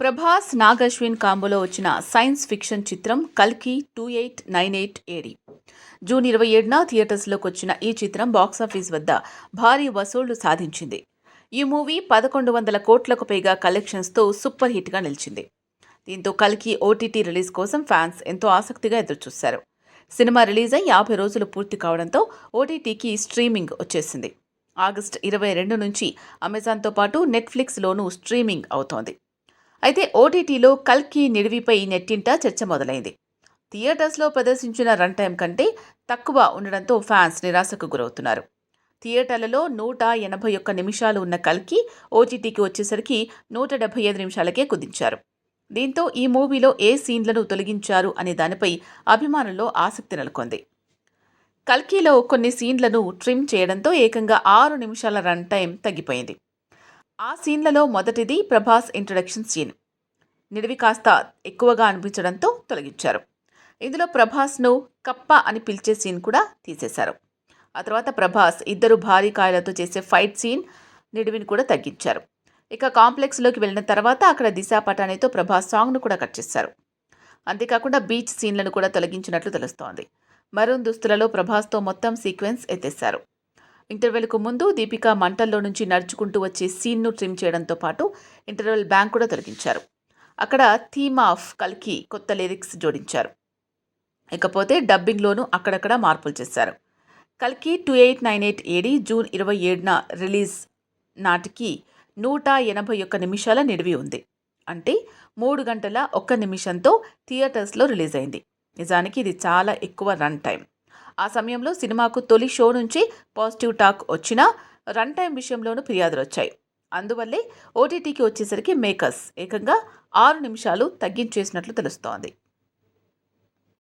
ప్రభాస్ నాగశ్విన్ కాంబోలో వచ్చిన science fiction చిత్రం కల్కి two eight nine eight AD. June ఇరవై ఏడున థియేటర్స్లోకి వచ్చిన ఈ చిత్రం బాక్సాఫీస్ వద్ద భారీ వసూళ్ళు సాధించింది. ఈ మూవీ పదకొండు వందల కోట్లకు పైగా కలెక్షన్స్తో సూపర్ హిట్గా నిలిచింది. దీంతో కల్కి ఓటీటీ రిలీజ్ కోసం ఫ్యాన్స్ ఎంతో ఆసక్తిగా ఎదురుచూశారు. సినిమా రిలీజ్ అయి యాభై రోజులు పూర్తి కావడంతో ఓటీటీకి స్ట్రీమింగ్ వచ్చేసింది. ఆగస్ట్ ఇరవై రెండు నుంచి అమెజాన్తో పాటు నెట్ఫ్లిక్స్లోనూ స్ట్రీమింగ్ అవుతోంది. అయితే ఓటీటీలో కల్కి నిడివిపై నెట్టింట చర్చ మొదలైంది. థియేటర్స్లో ప్రదర్శించిన రన్ టైం కంటే తక్కువ ఉండడంతో ఫ్యాన్స్ నిరాశకు గురవుతున్నారు. థియేటర్లలో నూట ఎనభై ఒక్క నిమిషాలు ఉన్న కల్కి ఓటీటీకి వచ్చేసరికి నూట డెబ్బై ఐదు నిమిషాలకే కుదించారు. దీంతో ఈ మూవీలో ఏ సీన్లను తొలగించారు అనే దానిపై అభిమానుల్లో ఆసక్తి నెలకొంది. కల్కీలో కొన్ని సీన్లను ట్రిమ్ చేయడంతో ఏకంగా ఆరు నిమిషాల రన్ టైం తగ్గిపోయింది. ఆ సీన్లలో మొదటిది ప్రభాస్ ఇంట్రడక్షన్ సీన్. నిడివి కాస్త ఎక్కువగా అనిపించడంతో తొలగించారు. ఇందులో ప్రభాస్ను కప్ప అని పిలిచే సీన్ కూడా తీసేశారు. ఆ తర్వాత ప్రభాస్ ఇద్దరు భారీ కాయలతో చేసే ఫైట్ సీన్ నిడివిని కూడా తగ్గించారు. ఇక కాంప్లెక్స్లోకి వెళ్ళిన తర్వాత అక్కడ దిశా పటానితో ప్రభాస్ సాంగ్ను కూడా కట్ చేశారు. అంతేకాకుండా బీచ్ సీన్లను కూడా తొలగించినట్లు తెలుస్తోంది. మరూన్ దుస్తులలో ప్రభాస్తో మొత్తం సీక్వెన్స్ ఎత్తేశారు. ఇంటర్వెల్కు ముందు దీపిక మంటల్లో నుంచి నడుచుకుంటూ వచ్చే సీన్ను ట్రిమ్ చేయడంతో పాటు ఇంటర్వెల్ బ్యాంక్ కూడా తొలగించారు. అక్కడ థీమ్ ఆఫ్ కల్కి కొత్త లిరిక్స్ జోడించారు. ఇకపోతే డబ్బింగ్లోనూ అక్కడక్కడ మార్పులు చేశారు. కల్కి two eight nine eight AD June ఇరవై ఏడున రిలీజ్ నాటికి నూట ఎనభై ఒక్క నిమిషాల నిడివి ఉంది. అంటే మూడు గంటల ఒక్క నిమిషంతో థియేటర్స్లో రిలీజ్ అయింది. నిజానికి ఇది చాలా ఎక్కువ రన్ టైం ఆ సమయంలో సినిమాకు తొలి షో నుంచి పాజిటివ్ టాక్ వచ్చినా రన్ టైం విషయంలోనూ ఫిర్యాదులు వచ్చాయి. అందువల్లే ఓటీటీకి వచ్చేసరికి మేకర్స్ ఏకంగా ఆరు నిమిషాలు తగ్గించేసినట్లు తెలుస్తోంది.